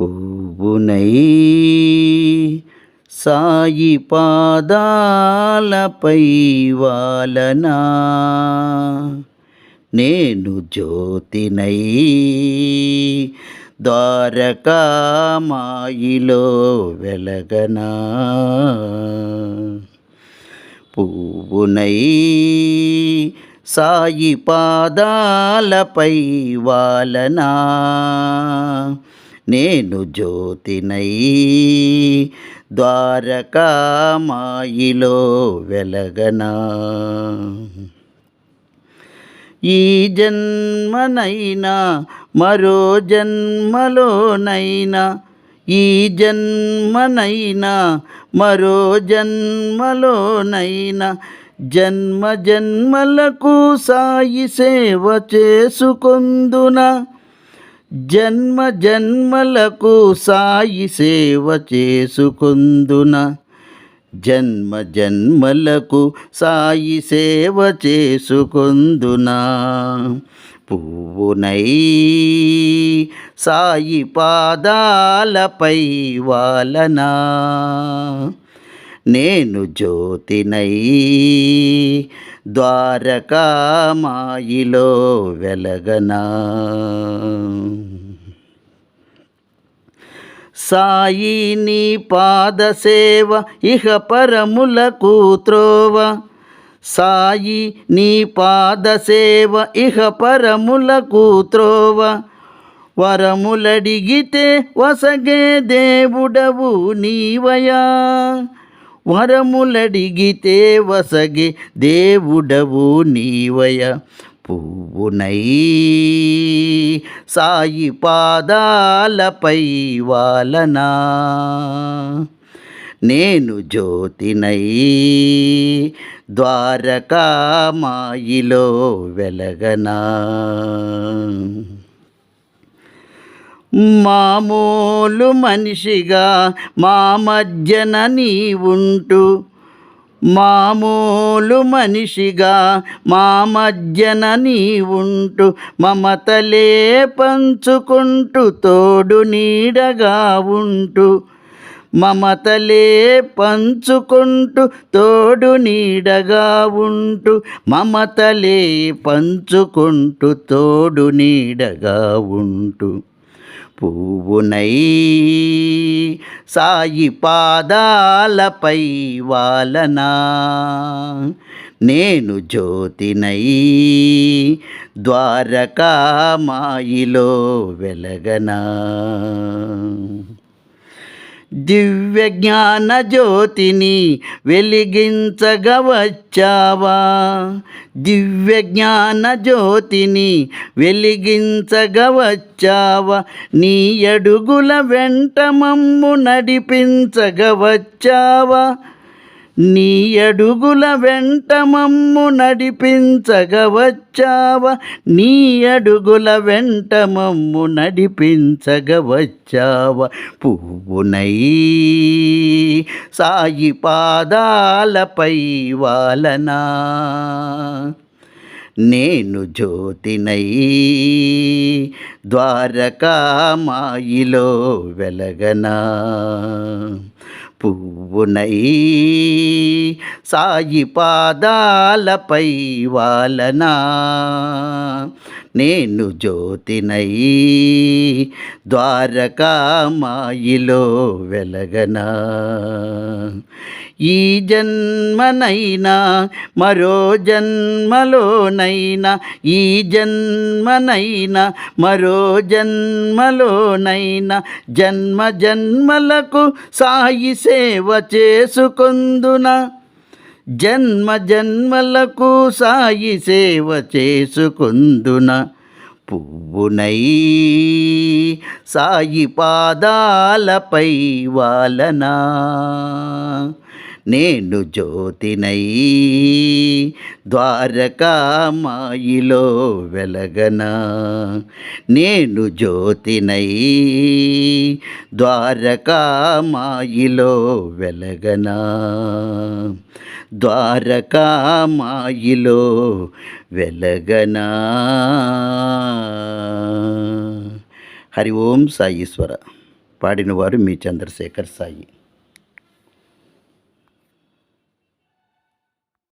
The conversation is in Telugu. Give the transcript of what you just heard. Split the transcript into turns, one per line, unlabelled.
పువ్వునై సాయి పాదాలపై వాలనా. నేను జ్యోతినై ద్వారకామాయిలో వెలగనా. పువ్వునై సాయి పాదాలపై వాలనా. నేను జ్యోతినై ద్వారకామాయిలో వెలగనా. ఈ జన్మనైనా మరో జన్మలోనైనా ఈ జన్మనైనా మరో జన్మలోనైనా జన్మ జన్మలకు సాయి సేవ చేసుకొందునా. జన్మ జన్మలకు సాయి సేవ చేసుకుందున. జన్మ జన్మలకు సాయి సేవ చేసుకుందున. పువ్వునై సాయి పాదాలపై వాలనా. నేను జ్యోతినై ద్వారకామాయిలో వెలగనా. సాయి నీ పాదసేవ ఇహ పరములకు త్రోవ సాయి నీ పాదసేవ ఇహ పరములకు త్రోవ వరములడిగితే వసగే దేవుడవు నీవయా. వరములడిగితే వసగి దేవుడవు నీవయ. పువ్వునై సాయి పాదాలపై వాలనా. నేను జ్యోతినై ద్వారకామాయిలో వెలగనా. మామూలు మనిషిగా మా మధ్యన నీ ఉంటూ మామూలు మనిషిగా మా మధ్యన నీ ఉంటూ మమతలే పంచుకుంటూ తోడు నీడగా ఉంటూ. మమతలే పంచుకుంటూ తోడు నీడగా ఉంటూ. మమతలే పంచుకుంటూ తోడు నీడగా ఉంటూ. పువ్వునై సాయి పాదాలపై వాలనా. నేను జ్యోతినై ద్వారకా మాయిలో వెలగనా. దివ్య జ్ఞాన జ్యోతిని వెలిగించగా వచ్చావా దివ్య జ్ఞాన జ్యోతిని వెలిగించగా వచ్చావా నీ అడుగుల వెంట మమ్ము నడిపించగా వచ్చావా నీ అడుగుల వెంట మమ్ము నడిపించగవచ్చావా? నీ అడుగుల వెంట మమ్ము నడిపించగవచ్చావా? పువ్వునై సాయి పాదాలపై వాలనా. నేను జ్యోతినై ద్వారకామాయిలో వెలగనా. పువ్వునై సాయి పాదాలపై వాలనా నేను జ్యోతినై ద్వారకామాయిలో వెలగనా. ఈ జన్మనైనా మరో జన్మలోనైనా ఈ జన్మనైనా మరో జన్మలోనైనా జన్మ జన్మలకు సాయి సేవ చేసుకొందున. జన్మ జన్మలకు సాయి సేవ చేసుకొందున. పువ్వునై సాయి పాదాలపై వాలనా. నేను జ్యోతినై ద్వారకామాయిలో వెలగనా. నేను జ్యోతినై ద్వారకామాయిలో వెలగనా. ద్వారకామాయిలో వెలగనా. హరి ఓం సాయీశ్వర పాడినవారు మీ చంద్రశేఖర్ సాయి.